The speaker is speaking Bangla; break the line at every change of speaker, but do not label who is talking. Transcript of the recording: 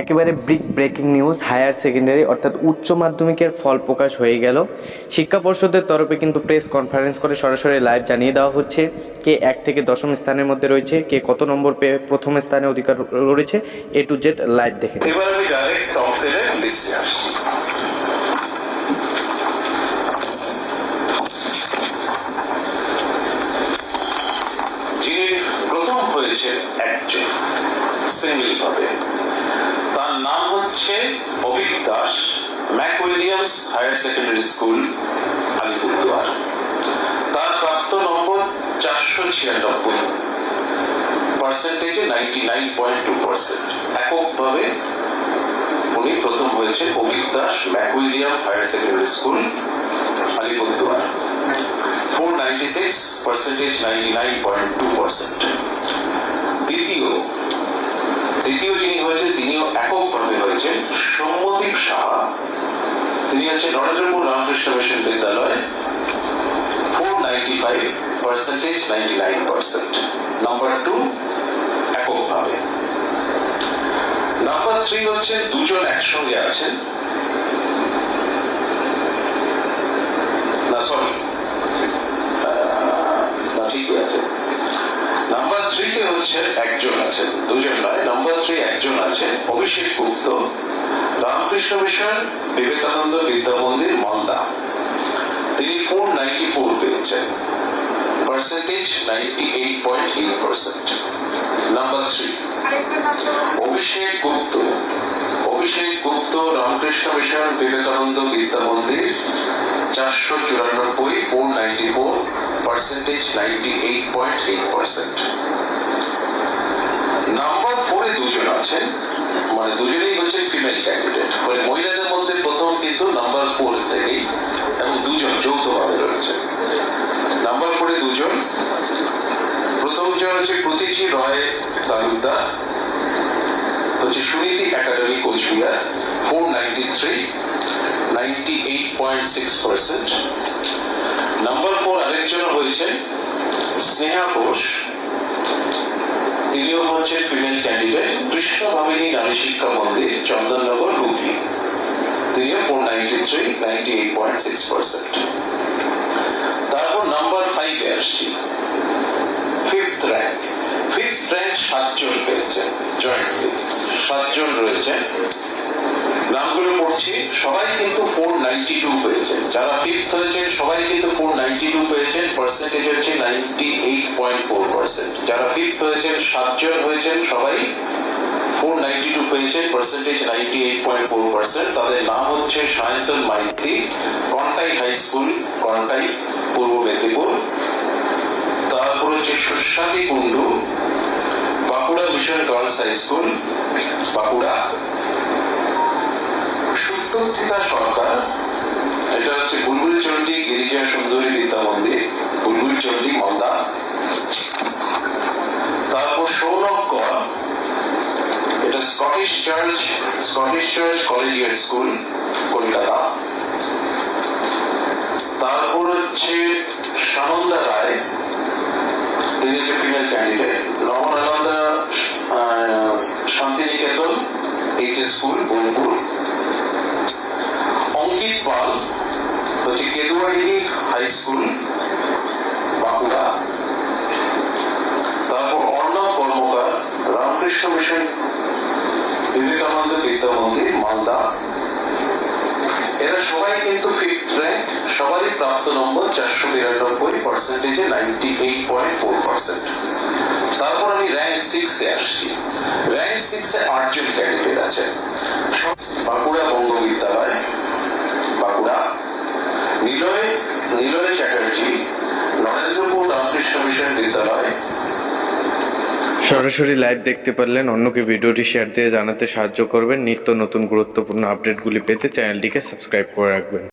একেবারে brick breaking news higher secondary অর্থাৎ উচ্চ মাধ্যমিকের ফল প্রকাশ হয়ে গেল। শিক্ষা পর্ষদের তরফে কিন্তু প্রেস কনফারেন্স করে সরাসরি লাইভ জানিয়ে দেওয়া হচ্ছে কে এক থেকে দশম স্থানের মধ্যে রয়েছে, কে কত নম্বর পেয়ে প্রথম স্থানে অধিকার রয়েছে এ টু জেড লাইভ দেখে
একজন তার নাম হচ্ছে Avik Das McWilliams higher secondary school, Alipurduar. তার প্রাপ্ত নম্বর চারশো ছিয়ানব্বই। পার্সেন্টেজে ninety nine point two percent. এককভাবে উনি প্রথম হয়েছে Avik Das McWilliam higher secondary school, Alipurduar. Four ninety six, percentage ninety nine point two percent. দ্বিতীয় দ্বিতীয় যিনি হয়েছে তিনিও সাহা তিনি হচ্ছে Narendrapur Ramakrishna mission four ninety five percentage ninety nine percent number two এককভাবে। নাম্বার থ্রি হচ্ছে দুজন একসঙ্গে আছেন। না সরি না, ঠিকই আছে। নাম্বার থ্রিতে হচ্ছে একজন আছেন, দুজন নয়। নাম্বার থ্রি একজন আছেন, অভিষেক গুপ্ত। রামকৃষ্ণ মিশন বিবেকানন্দ বিদ্যা মন্দির মালদা তিনি ফোর নাইনটি ফোর পেয়েছেন। Percentage ninety eight point eight percent. Number three Abhishek Gupta. Abhishek Gupta Ramakrishna mission Vivekananda Vidya Mandir চারশো চুরানব্বই four ninety four percentage ninety eight point eight percent. Number ফোরে দুজন আছেন মানে দুজনেই হচ্ছে ফিমেল ক্যান্ডিডেট মানে মহিলাদের মধ্যে প্রথম কিন্তু নাম্বার ফোর থেকেই এবং দুজন যৌথভাবে রয়েছে নাম্বার ফোরে দুজন প্রথম জন হচ্ছে প্রতীচি রয় তালুকদার হচ্ছে Suniti academy Coochbehar four six percent number four আরেকজন হয়েছে, স্নেহা ঘোষ। তিনিও হচ্ছে ফিমেল ক্যান্ডিডেট কৃষ্ণ ভাবিনী নারী শিক্ষা মন্দির, চন্দননগর হুগলি তিনিও four ninety three ninety eight point six percent তারপর নাম্বার ফাইভে আসছি। ফিফথ র্যাঙ্ক ফিফথ র্যাঙ্ক সাতজন পেয়েছেন জয়েন্টলি সাতজন রয়েছেন নামগুলো পড়ছি, সবাই কিন্তু ফোর নাইনটি টু পেয়েছেন। যারা ফিফথ হয়েছেন, সবাই কিন্তু ফোর নাইনটি টু পেয়েছেন পার্সেন্টেজ হচ্ছে ninety eight point four percent যারা ফিফথ হয়েছেন, সাতজন হয়েছেন, সবাই ফোর নাইনটি টু পেয়েছেন percentage ninety eight point four percent তাদের নাম হচ্ছে সায়ন্তন মাইতি, কন্টাই হাই স্কুল কন্টাই পূর্ব মেদিনীপুর। তারপর হচ্ছে Suswadi Kundu, Bankura mission girls high school, Bankura এটা হচ্ছে বুলবুল গিরিজা সুন্দরী বিদ্যা মন্দির, বুলবুল তারপর সৌনক এটা Scottish church Scottish church school Kolkata. তারপর হচ্ছে সানন্দা রায়, তিনি হচ্ছে female candidate Santiniketan, H S school, Bolpur. Ankit Pal হচ্ছে কেদুয়াডি হাই স্কুল বাঁকুড়া তারপর অর্ণব কর্মকার রামকৃষ্ণ মিশন বিবেকানন্দ বিদ্যা মন্দির মালদা এরা সবাই কিন্তু ফিফথ র্যাঙ্ক সবারই প্রাপ্ত নম্বর চারশো বিরানব্বই পার্সেন্টেজে ninety eight point four percent তারপর আমি র্যাঙ্ক সিক্সে আসছি। র্যাঙ্ক সিক্সে আটজন ক্যান্ডিডেট আছে। বাঁকুড়া বঙ্গ
সরাসরি লাইভ দেখতে পারলেন অন্যকে ভিডিওটি শেয়ার দিয়ে জানাতে সাহায্য করবেন। নিত্য নতুন গুরুত্বপূর্ণ আপডেটগুলি পেতে চ্যানেলটিকে সাবস্ক্রাইব করে রাখবেন।